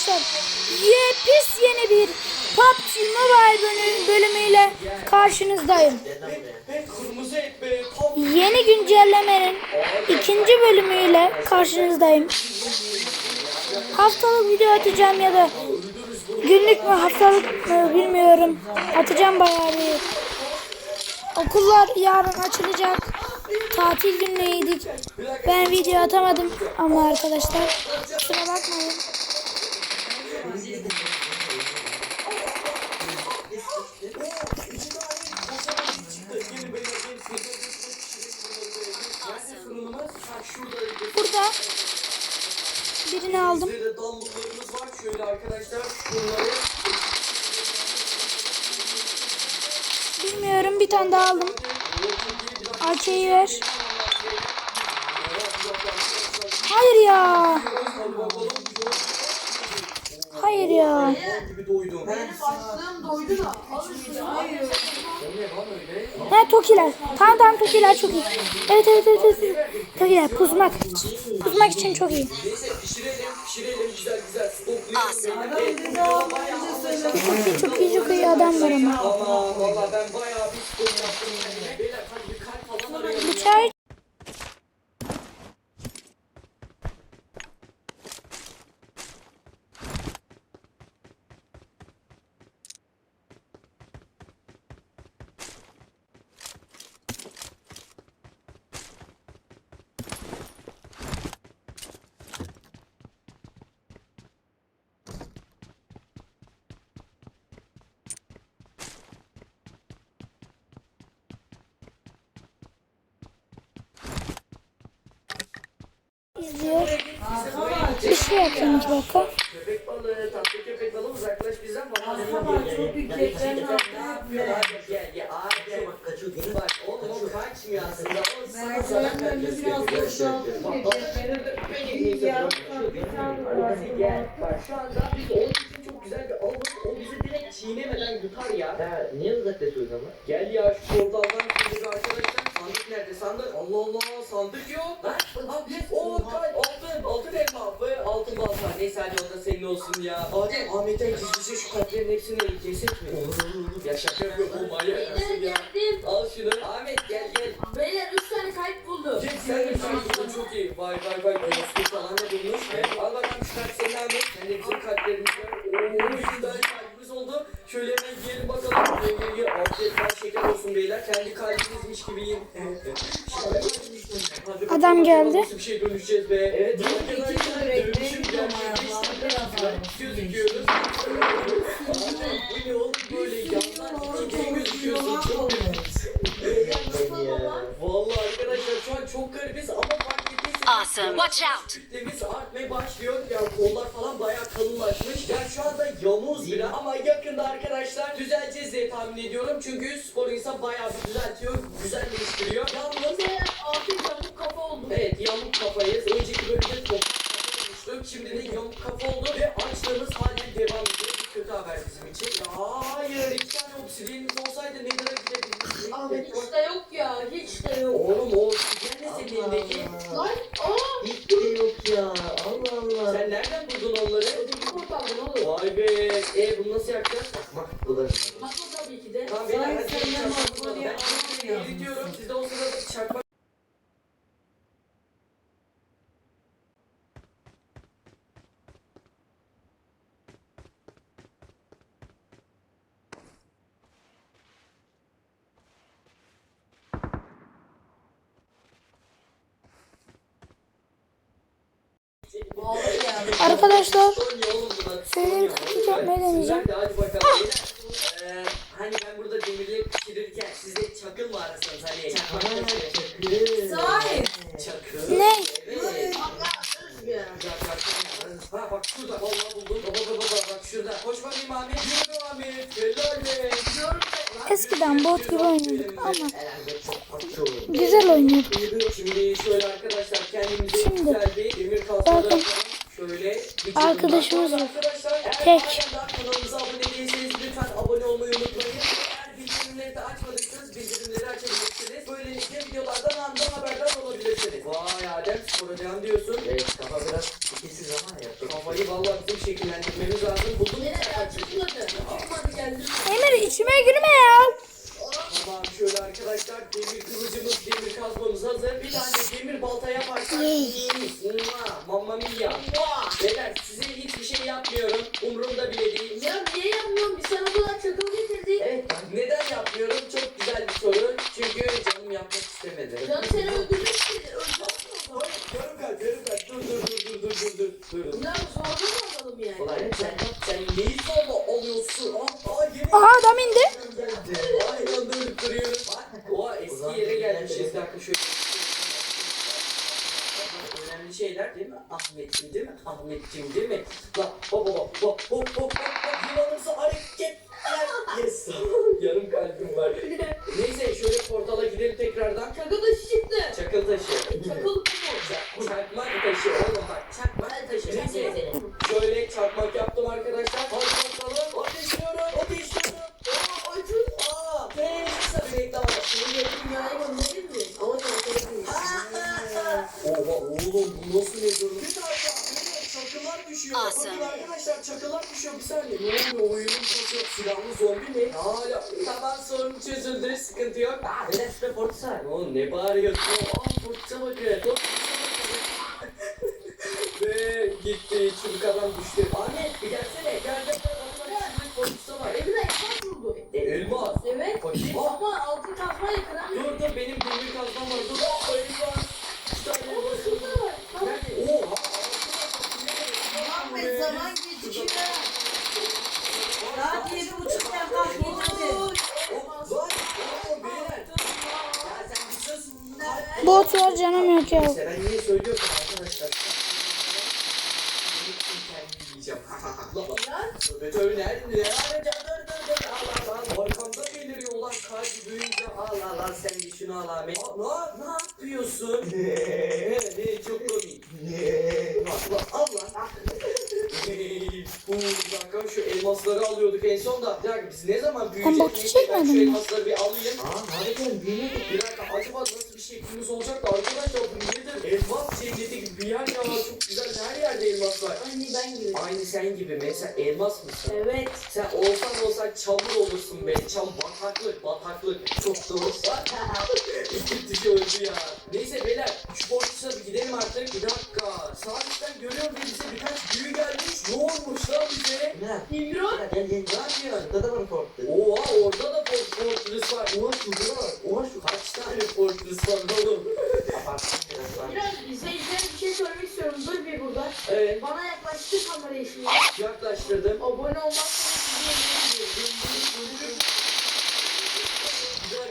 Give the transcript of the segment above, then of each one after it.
arkadaşlar yepis yeni bir PUBG Mobile bölü- bölümüyle karşınızdayım. Yeni güncellemenin ikinci bölümüyle karşınızdayım. Haftalık video atacağım ya da günlük mü haftalık mı bilmiyorum. Atacağım bayağı bir. Okullar yarın açılacak. Tatil günleriydik. Ben video atamadım ama arkadaşlar kusura bakmayın. Gelin beyler gelin. Nerede fırınımız? Ha şurada. Burada birini aldım. Bilmiyorum bir tane daha aldım. AK'yi ver. Hayır ya. Hayır ya. gibi doydum. Açlığım doydu da. Hayır. He Tokiler. Tamam tamam Tokiler çok iyi. Evet evet evet. evet. Tokiler pusmak. Pusmak için çok iyi. Neyse pişirelim. Pişirelim. Güzel güzel. Stoklayalım. Çok iyi çok iyi çok iyi adam var ama. Aman valla ben bayağı bir stok yaptım. yani. Beyler hadi bir kalp falan arayalım. Bu izliyor. Bir şey iki dakika. Köpek balığı, tatlı köpek balığı uzaklaş bizden bana. Çok yüksekten Gel gel gel. Aa gel. Bak kaçıyor. Bak oğlum o kaçmıyor aslında. O sana zarar vermiyor. biraz boşalttım. Gel. Bak şu anda biz onun için çok güzel bir alalım. O bizi direkt çiğnemeden yutar ya. Ya niye uzaklaşıyorsun ama? Gel ya şu portaldan şimdi arkadaşlar. Sandık nerede sandık? Allah Allah sandık yok. Abi o kay altın altın elma ve altın balta. Neyse hadi o da senin olsun ya. Adem Ahmet'ten gizlice şu kalplerin hepsini kesek mi? Olur olur olur. Ya şaka yapıyorum o manyak mısın ya? geldim. Al şunu. Ahmet gel gel. Beyler 3 tane kalp buldum. Jack sen de şey çok iyi. Vay vay vay. Dostluk falan da bulmuş. Al bakalım şu kalp senin Ahmet. Sen de bizim kalplerimiz var. Oo yüz tane kalbimiz oldu. Şöyle hemen yiyelim bakalım. Ye ye. Afiyet bal şeker olsun beyler. Kendi kalbimizmiş gibi yiyin. Hadi bakalım, Adam geldi. Nasıl bir şey dönüşeceğiz be. Evet. İki tane ya. gerçekleşti. Gözüküyoruz. Awesome. Watch out. kütlemiz artmaya başlıyor. Yani kollar falan bayağı kalınlaşmış. Yani şu anda yamuz biraz ama yakında arkadaşlar düzeleceğiz diye tahmin ediyorum. Çünkü spor insan bayağı bir düzeltiyor, güzelleştiriyor. Yalnız altı yamuk kafa oldu. evet yamuk kafayız. Önceki bölümde top kafa olmuştuk. Şimdi de yamuk kafa oldu ve açlığımız halen devam ediyor. Kötü haber bizim için. Ya hayır iki tane obsidiyenimiz olsaydı Nether'a gidebilirdik. Ahmet hiç de yok ya. Hiç de yok. Oğlum o obsidyen ne senin elindeki? Lan aa. Hiç de yok ya. Allah Allah. Sen nereden buldun onları? Ödeki portaldan oğlum. Vay be. E bunu nasıl yapacağız? Bak bularım. Bakma tabii ki de. Tamam beyler Lan hadi senden çakmak bakma bulalım. diye Ben anlamıyorum. editiyorum. Siz de o sırada çakmak Vallahi ya. Arkadaşlar. Senin taktik yapmayı deneyeceğim. Hadi bakalım. Ee, hani ben burada demirleri pişirirken size çakıl mı arasanız hani taşı. Sahi. Çakıl. Ne? Evet. Ya. Ha bak şurada vallahi buldum. Baba baba baba bak şurada. Koş bakayım Ahmet. Yürü Ahmet. Helal be. Diyorum ben. Eskiden bot gibi oynuyorduk ama güzel oynuyorduk. Şimdi şöyle arkadaşlar kendimize Şimdi, güzel bir demir kalfaları bakın, Şöyle bir arkadaşımız var. Arkadaşlar eğer Tek. hala kanalımıza abone değilseniz lütfen abone olmayı unutmayın. Eğer bildirimleri de açmadıysanız bildirimleri açabilirsiniz. Böylelikle videolardan anında haberdar olabilirsiniz. Vay Adem spora devam diyorsun. Evet kafa biraz ikisiz ama Kafayı vallahi bizim şekillendirmemiz lazım. Geldi. Emir içime girme ya. Tamam şöyle arkadaşlar demir kılıcımız, demir kazmamız hazır. Bir tane demir balta yaparsak. Mamma mia. Beyler yapmıyorum. Umurumda bile değil. Yes. Yarım kalbim var. Neyse şöyle portala gidelim tekrardan. Çakıl taşı çıktı. Çakıl taşı. Çakıl Sıkıntı yok. Neden şurada Forza? Oğlum ne bağırıyorsun? Aa fırça bakıyor. Dur. Ve gitti. Çubuk adam düştü. Ahmet bir gelsene. Gel gel fırça var. Evine ekran vurdu. Elmas. Evet. Bakayım. Ama altın kazmayla kıramıyor. Dur dur benim demir kazmam var. Dur. 就 dakika şu elmasları alıyorduk en son da. Bir dakika biz ne zaman büyüyeceğiz? botu Neyse, ben Şu elmasları bir alayım. Aa harbiden büyümedik. Bir dakika acaba nasıl bir şeklimiz olacak da arkadaşlar bu nedir? Elmas cenneti gibi bir yer ya çok güzel her yerde elmas var. Aynı ben gibi. Aynı sen gibi mesela elmas mısın? Evet. Sen olsan olsan çamur olursun be. Çam bataklık bataklık. Çok doğru. İki kişi öldü ya. Neyse beyler şu borçluğa bir gidelim artık. Bir dakika. Sağ üstten görüyorum ve bize birkaç büyü gelmiş. Ne olmuş lan bize? Emrah. İmron. Emrah gel gel. Ne yapıyorsun? Burada da var Forza. Oha orada da fortress var. Oha şurada var. Şu kaç tane fortress var oğlum? Abarttım biraz var. İmron izleyicilere bir şey söylemek istiyorum. Dur bir burada. Evet Bana yaklaştı kamerayı şimdi. yaklaştırdım. Abone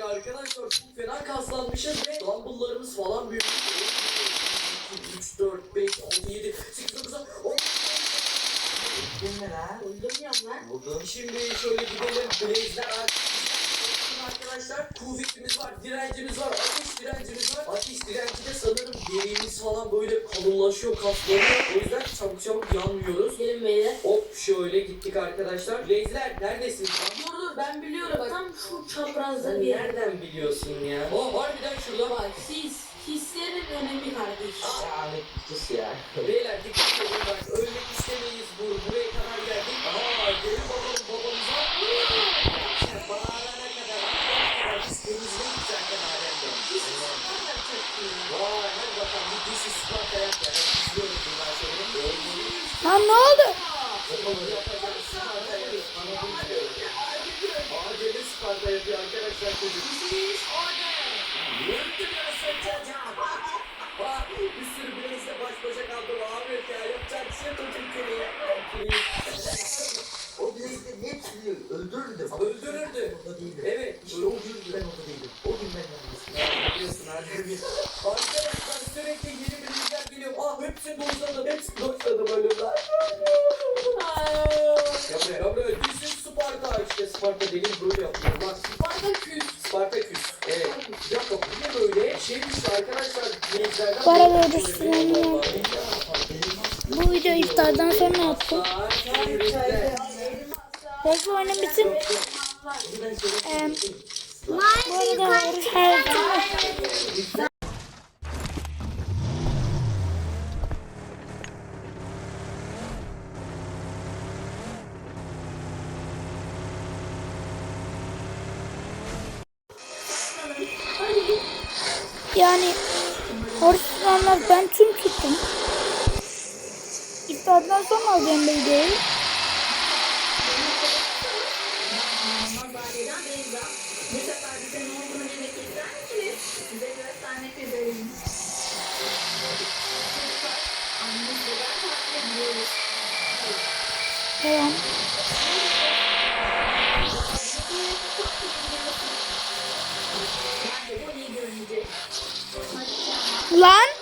dakika arkadaşlar çok fena kaslanmışız ve dumbbelllarımız falan büyümüş. 3, 4, 5, 6, 7, Buldum. Şimdi şöyle gidelim. Blaze'ler arkadaşlar kuvvetimiz var, direncimiz var, ateş direncimiz var. Ateş direnci de sanırım derimiz falan böyle kalınlaşıyor, kaslanıyor. O yüzden çabuk çabuk yanmıyoruz. Gelin beyler. Hop şöyle gittik arkadaşlar. Blaze'ler neredesiniz lan? Dur dur ben biliyorum. Tam şu çaprazda Sen bir yer. nereden biliyorsun ya? Oh harbiden şurada. Bak siz hislerin önemi kardeş. Ya Ahmet sus ya. Beyler dikkat edin bak Ah hepsini doşladım. Hepsini doşladım ölümler. Gabriel, Gabriel. İs Sparta. İşte Sparta değil böyle yapıyor. Bak Spartaküs. Spartaküs. Evet. Ya bak bu ne böyle? Şey işte arkadaşlar. Öyle sinirlendim. vallahi. Bu video iftardan sonra attım. Tuttum tuttum. İftardan sonra alacağım belgeyi. Tamam. Lan.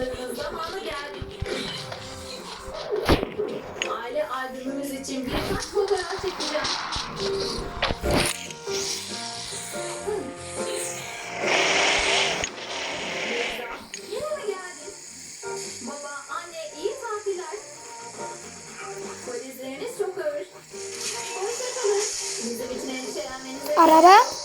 Çalışmalarının zamanı geldi. Aile albümümüz için birkaç fotoğraf çekeceğim. Araba.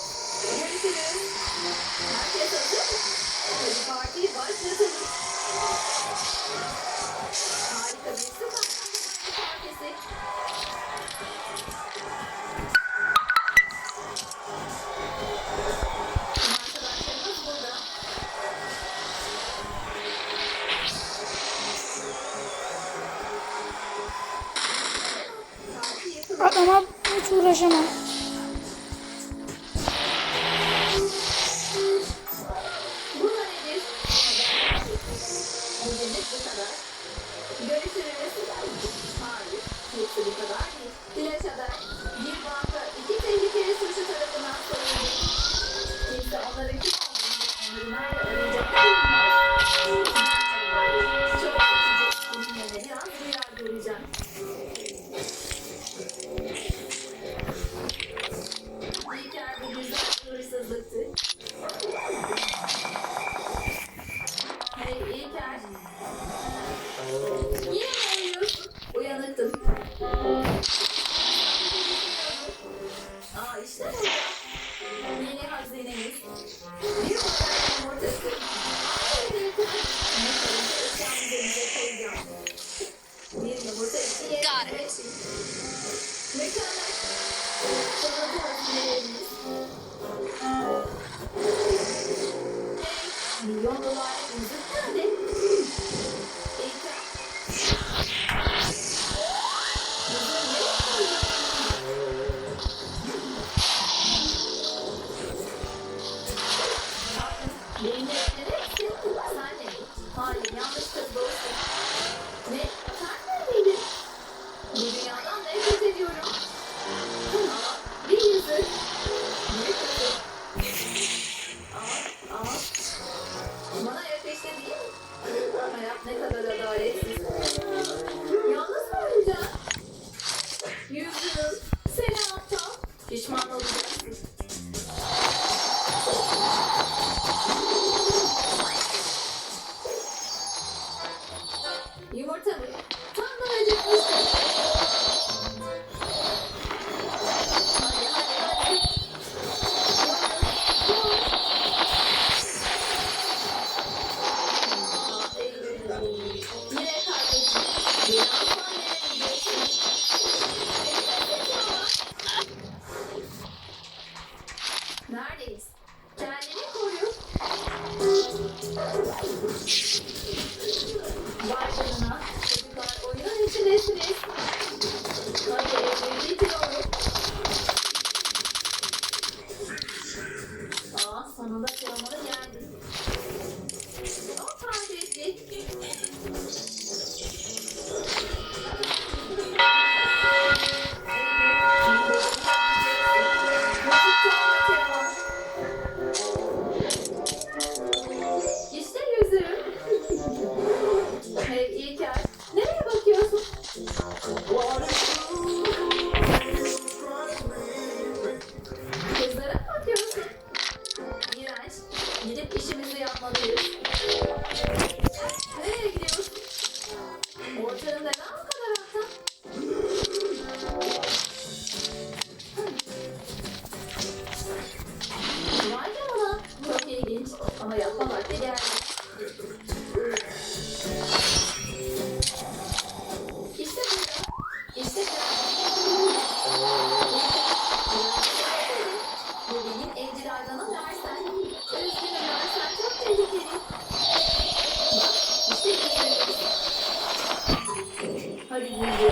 Hadi gidelim.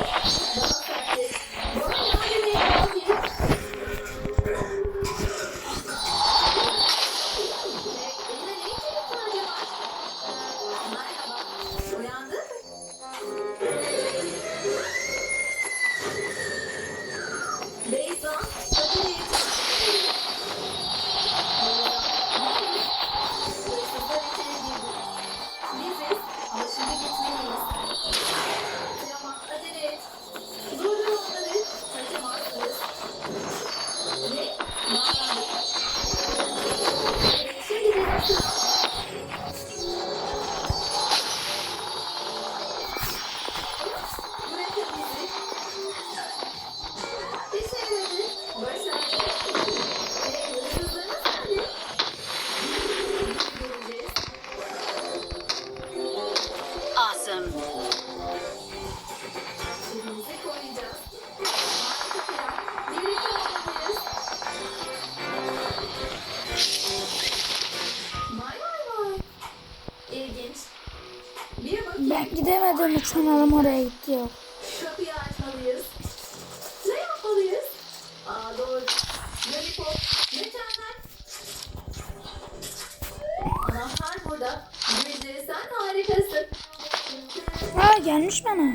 Sanırım oraya gidiyor. Kapıyı açmalıyız. Ne yapmalıyız? Aa doğru. Lollipop. Mükemmel. Anahtar burada. Müjde sen harikasın. Aa gelmiş bana.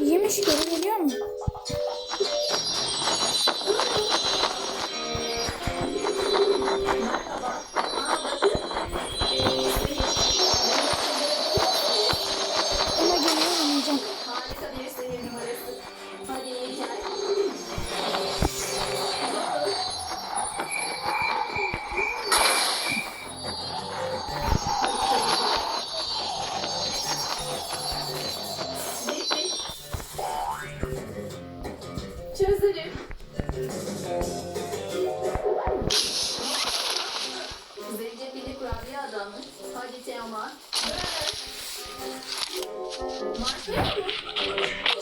İyiymiş geri geliyor mu? Şekerli kurabiye adamı. Hadi Teoman. Markaya mı?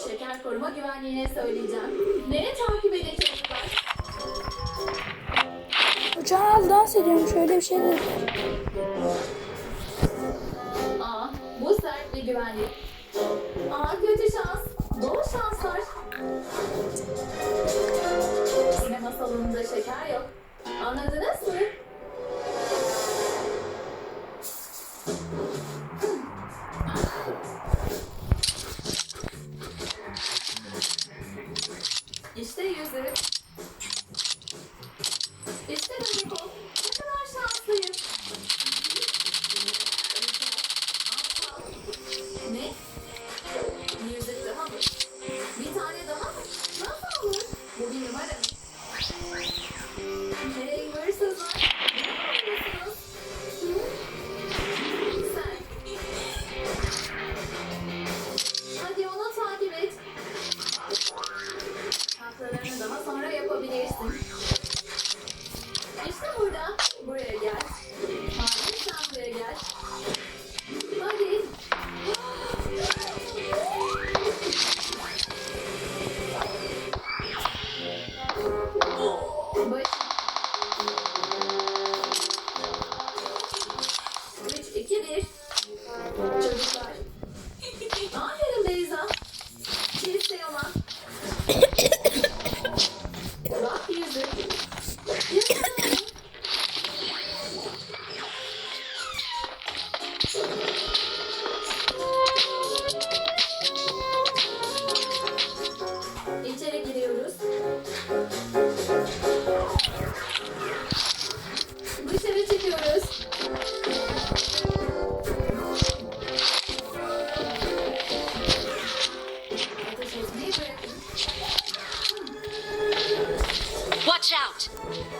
Şeker koruma güvenliğine söyleyeceğim. Nereye takip edecekler? Uçağın dans ediyorum. Şöyle bir şey var. Aa, bu sert bir güvenlik. Aa, kötü şans. Bol şanslar. Sinema salonunda şeker yok. Anladınız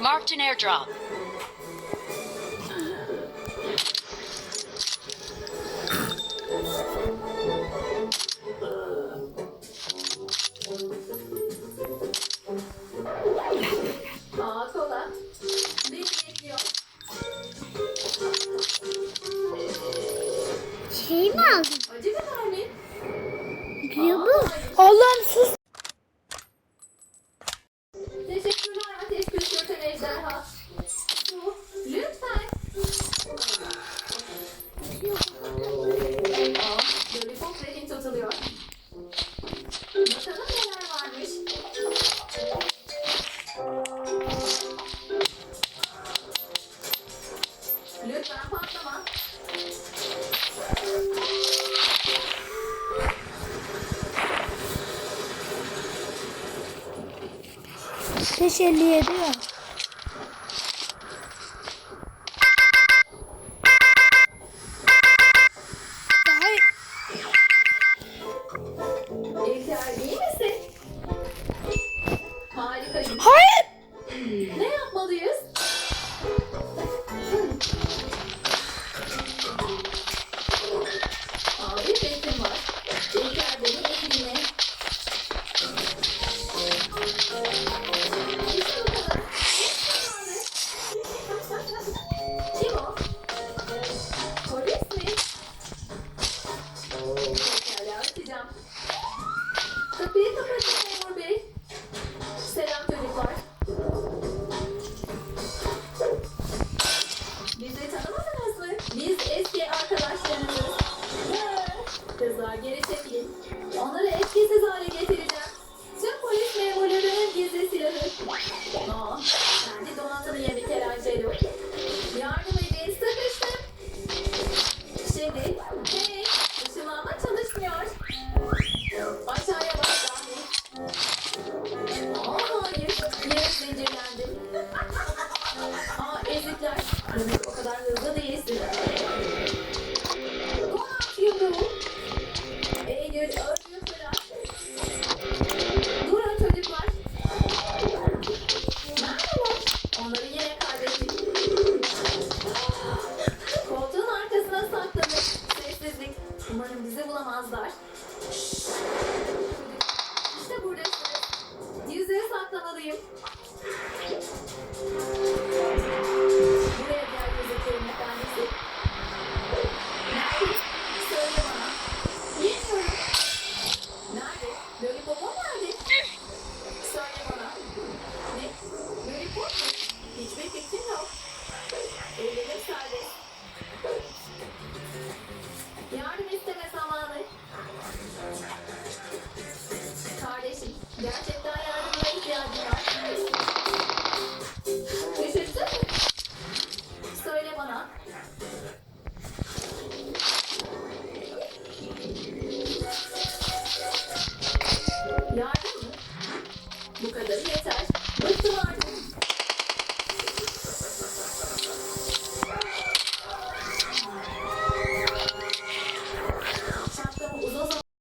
Marked an airdrop. 谢列队。 여기 보고?